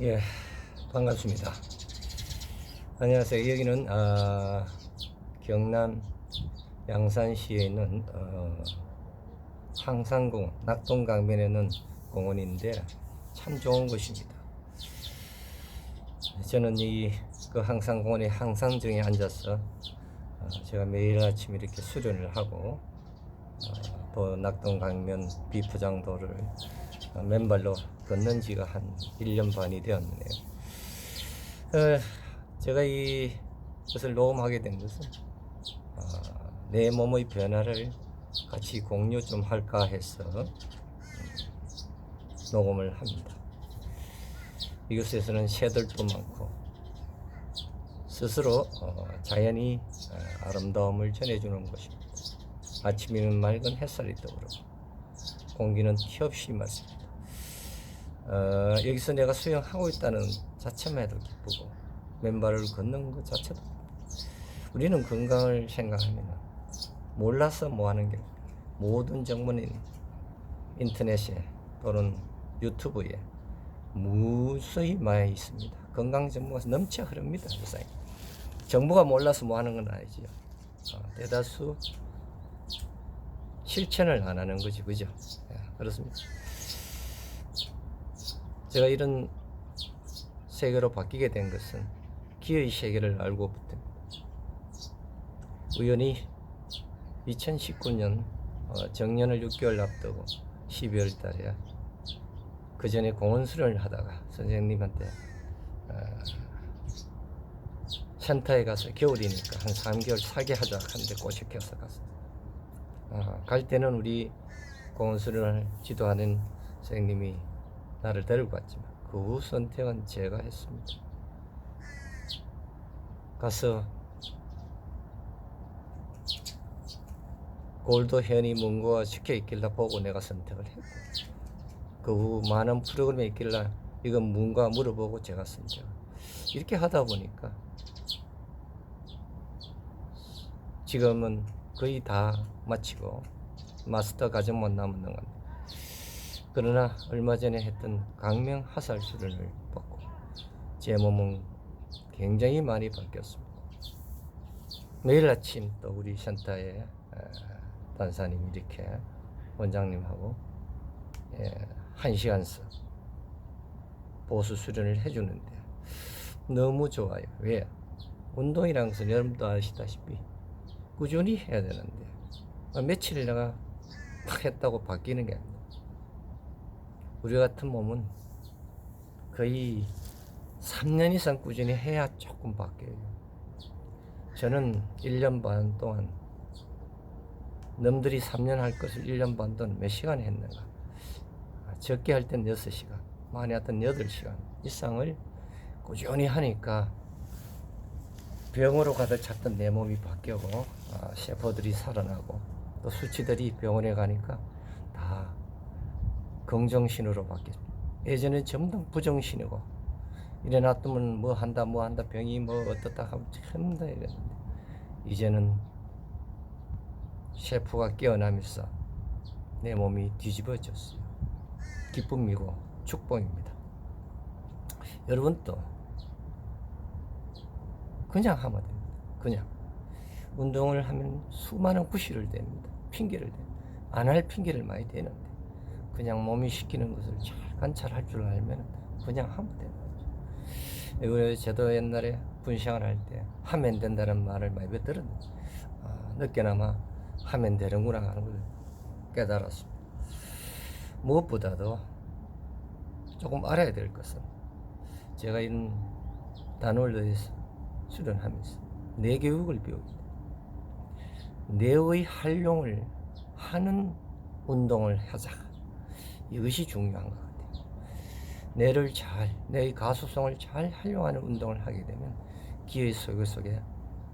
예, 반갑습니다. 안녕하세요. 여기는 아, 경남 양산시에 있는 어, 항상공 낙동강변에 있는 공원인데 참 좋은 곳입니다. 저는 이 그 항상공원의 항상정에 앉아서 어, 제가 매일 아침 이렇게 수련을 하고 어, 또 낙동강변 비포장도를 어, 맨발로 걷는 지가 한 1년 반이 되었네요. 어, 제가 이 것을 녹음하게 된 것은 어, 내 몸의 변화를 같이 공유 좀 할까 해서 음, 녹음을 합니다. 이곳에서는 새들도 많고 스스로 어, 자연이 어, 아름다움을 전해주는 곳입니다. 아침에는 맑은 햇살이 떠오르고 공기는 티없이 맑습니다. 어, 여기서 내가 수영하고 있다는 자체만 해도 기쁘고 맨발을 걷는 것 자체도 우리는 건강을 생각하면 몰라서 뭐 하는 게 모든 정보는 인터넷에 또는 유튜브에 무수히 많이 있습니다. 건강 정보가 넘쳐 흐릅니다. 세상에. 정보가 몰라서 뭐 하는 건 아니지요. 어, 대다수 실천을 안 하는 거지, 그죠? 예, 그렇습니다. 제가 이런 세계로 바뀌게 된 것은 기의 세계를 알고부터입니다. 우연히 2019년 어, 정년을 6개월 앞두고 12월 달에 그 전에 공원 수련을 하다가 선생님한테 어, 센터에 가서 겨울이니까 한 3개월 사게 하자 하는데 꼬시켜서 갔어요. 어, 갈 때는 우리 공원 수련을 지도하는 선생님이 나를 데리고 갔지만 그 후 선택은 제가 했습니다. 가서 골도 현이 문고가 적혀 있길래 보고 내가 선택을 했고 그 후 많은 프로그램이 있길래 이건 문과 물어보고 제가 선택 이렇게 하다 보니까 지금은 거의 다 마치고 마스터 과정만 남은 건데 그러나 얼마 전에 했던 강명 하살 수련을 받고 제 몸은 굉장히 많이 바뀌었습니다. 매일 아침 또 우리 센터에 단사님 이렇게 원장님하고 예, 한 시간씩 보수 수련을 해주는데 너무 좋아요. 왜? 운동이란 것은 여러분도 아시다시피 꾸준히 해야 되는데 며칠 내가 팍 했다고 바뀌는 게 아닙니다. 우리 같은 몸은 거의 3년 이상 꾸준히 해야 조금 바뀌어요. 저는 1년 반 동안 남들이 3년 할 것을 1년 반 동안 몇 시간 했는가? 적게 할 땐 6시간, 많이 했던 8시간 이상을 꾸준히 하니까 병으로 가득 찼던 내 몸이 바뀌고 아, 셰퍼들이 살아나고 또 수치들이 병원에 가니까 다 긍정신으로 바뀌었습니다. 예전에 전부 다 부정신이고 놔두면 뭐 한다 뭐 한다 병이 뭐 어떻다 하면 참다 이랬는데 이제는 셰프가 깨어나면서 내 몸이 뒤집어졌어요. 기쁨이고 축복입니다. 여러분도 그냥 하면 됩니다. 그냥 운동을 하면 수많은 구실을 댑니다. 핑계를 댑니다. 안할 핑계를 많이 대는데 그냥 몸이 시키는 것을 잘 관찰할 줄 알면 그냥 하면 되는 거죠. 이거 저도 옛날에 분생을 할 때 하면 된다는 말을 많이 들었는데 아, 늦게나마 하면 되는구나 하는 걸 깨달았습니다. 무엇보다도 조금 알아야 될 것은 제가 이런 단월도에서 수련하면서 내 교육을 배웁니다. 뇌의 활용을 하는 운동을 하자. 이것이 중요한 것 같아요. 뇌를 잘, 뇌의 가소성을 잘 활용하는 운동을 하게 되면 기의 속에 속에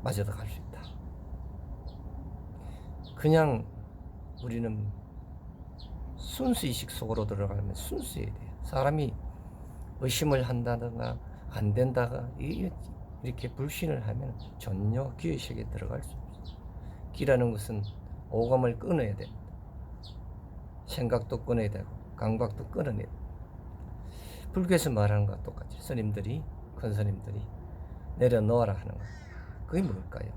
맞아도 갈수 있다. 그냥 우리는 순수의식 속으로 들어가면 순수해야 돼요. 사람이 의심을 한다든가 안 된다가 이렇게 불신을 하면 전혀 세계에 들어갈 수 없어요. 기라는 것은 오감을 끊어야 됩니다. 생각도 끊어야 되고 끊어내야 됩니다. 불교에서 말하는 것과 똑같이 스님들이 큰 스님들이 내려놓아라 하는 것 그게 뭘까요?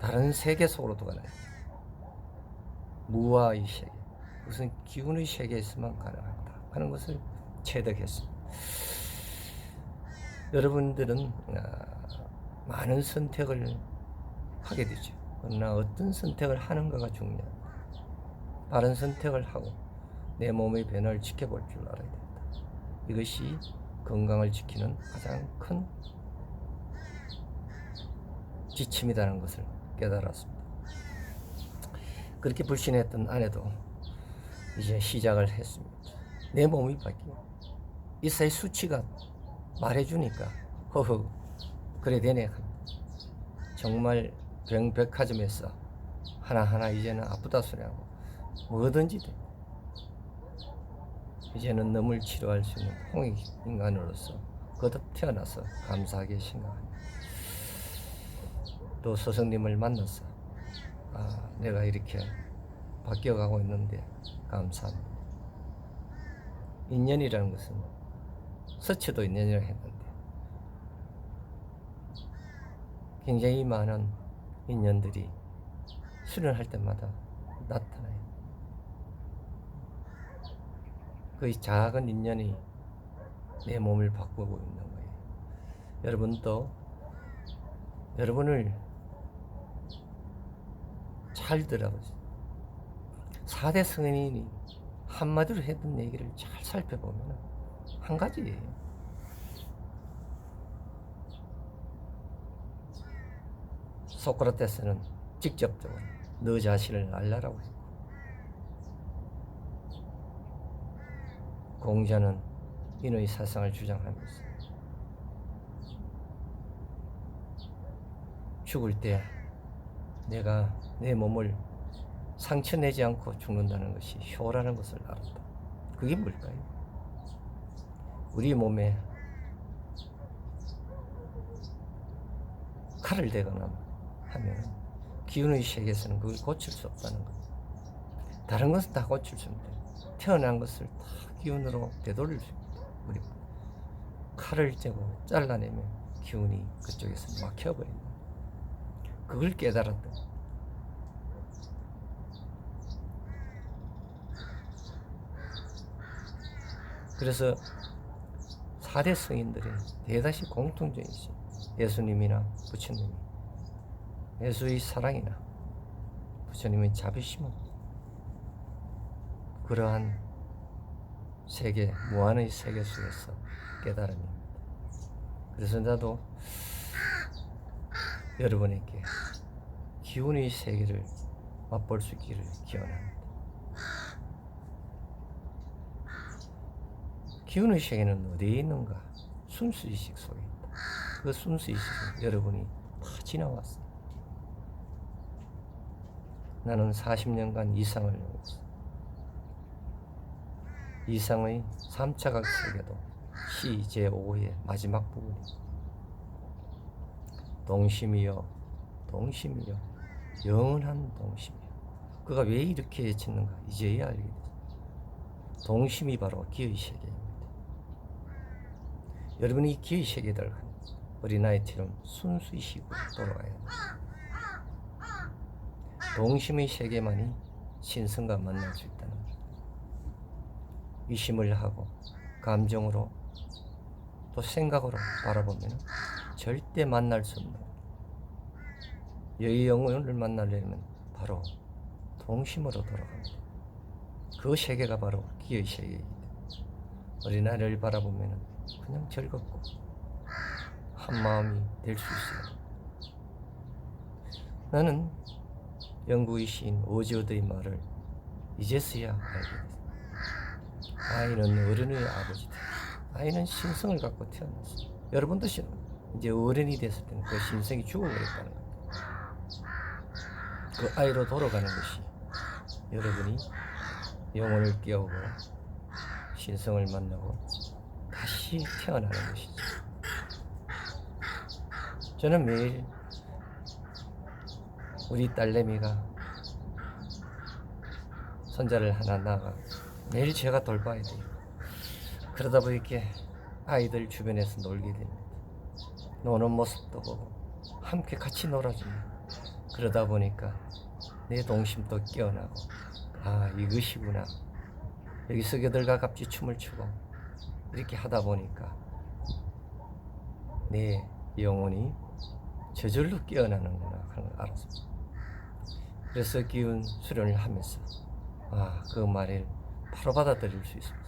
다른 세계 속으로 들어가는 무아의 세계 무슨 기운의 세계에서만 가능하다 하는 것을 체득했습니다. 여러분들은 아, 많은 선택을 하게 되죠. 그러나 어떤 선택을 하는가가 중요합니다. 바른 선택을 하고 내 몸의 변화를 지켜볼 줄 알아야 된다. 이것이 건강을 지키는 가장 큰 지침이라는 것을 깨달았습니다. 그렇게 불신했던 아내도 이제 시작을 했습니다. 내 몸이 바뀌고 이사의 수치가 말해주니까 허허 그래 되네 정말 병백화점에서 하나하나 이제는 아프다 소리하고 뭐든지 돼 이제는 넘을 치료할 수 있는 홍익 인간으로서 거듭 태어나서 감사하게 생각합니다 또 스승님을 만나서 아 내가 이렇게 바뀌어가고 있는데 감사합니다 인연이라는 것은 서치도 인연이라 했는데 굉장히 많은 인연들이 수련할 때마다 나타나요. 그 작은 인연이 내 몸을 바꾸고 있는 거예요. 여러분도 여러분을 잘 들어보세요. 4대 성인이 한마디로 했던 얘기를 잘 살펴보면 한 가지예요. 소크라테스는 직접적으로 너 자신을 알라라고 했고 공자는 인의 사상을 주장하면서 죽을 때 내가 내 몸을 상처 내지 않고 죽는다는 것이 효라는 것을 알았다. 그게 뭘까요? 우리 몸에 칼을 대거나 하면 기운의 세계에서는 그걸 고칠 수 없다는 것. 다른 것은 다 고칠 수 있는데 태어난 것을 다 기운으로 되돌릴 수 있다. 우리 칼을 째고 잘라내면 기운이 그쪽에서 막혀버린다. 그걸 깨달았다. 그래서 사대 성인들의 대다시 공통점이지 예수님이나 부처님이 예수의 사랑이나 부처님의 자비심은 그러한 세계 무한의 세계 속에서 깨달음입니다. 그래서 나도 여러분에게 기운의 세계를 맛볼 수 있기를 기원합니다. 기운의 세계는 어디에 있는가? 순수의식 속에 있다. 그 순수의식은 여러분이 다 지나왔어. 나는 40년간 이상을 배웠어. 이상의 3차각 세계도 시 제5의 마지막 부분이 동심이요, 동심이요, 영원한 동심이요. 그가 왜 이렇게 짓는가? 이제야 알게 됐어. 동심이 바로 기의 세계입니다. 여러분이 기의 세계들 어린아이처럼 순수이시고 돌아가야 합니다. 동심의 세계만이 신성과 것. 의심을 하고 감정으로 또 생각으로 바라보면 절대 만날 수 없는 여의 영혼을 만나려면 바로 동심으로 돌아갑니다. 그 세계가 바로 기의 세계입니다. 어린아이를 바라보면 그냥 즐겁고 한 마음이 될 수 있어요. 나는 영구의 시인 오지오드의 말을 이제서야 알게 됐습니다. 아이는 어른의 아버지다. 아이는 신성을 갖고 태어났어. 여러분도 싫어. 이제 어른이 됐을 때는 그 신성이 죽어버렸다는 거예요. 그 아이로 돌아가는 것이 여러분이 영혼을 깨우고 신성을 만나고 다시 태어나는 것이죠. 저는 매일 우리 딸내미가 손자를 하나 낳아 매일 제가 돌봐야 돼요. 그러다 보니까 아이들 주변에서 놀게 됩니다. 노는 모습도 보고 함께 같이 놀아줍니다. 그러다 보니까 내 동심도 깨어나고 아 이것이구나 여기서 그들과 같이 춤을 추고 이렇게 하다 보니까 내 영혼이 저절로 깨어나는구나 하는 걸 알았습니다. 그래서 기운 수련을 하면서 아 그 말을 바로 받아들일 수 있었어요.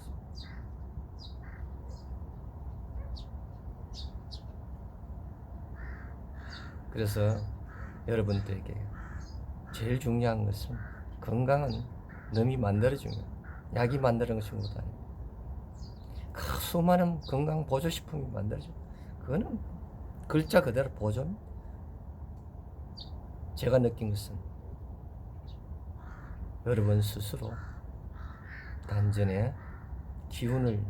그래서 여러분들에게 제일 중요한 것은 건강은 남이 만들어주는. 약이 만드는 것이 아니고 그 수많은 건강 보조 식품이 만들어져 그거는 글자 그대로 보조입니다. 제가 느낀 것은 여러분 스스로 단전에 기운을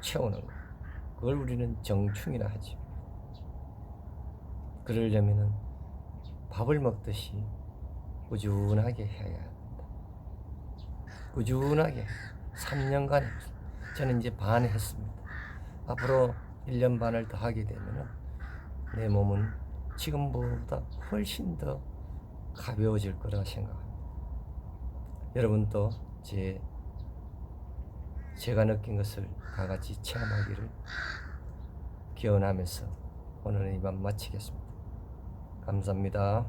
채우는 것 그걸 우리는 정충이라 하지 그러려면은 밥을 먹듯이 꾸준하게 해야 한다. 꾸준하게 3년간 저는 이제 반 했습니다. 앞으로 1년 반을 더 하게 되면은 내 몸은 지금보다 훨씬 더 가벼워질 거라 생각합니다. 여러분도 제 제가 느낀 것을 다 같이 체험하기를 기원하면서 오늘은 이만 마치겠습니다. 감사합니다.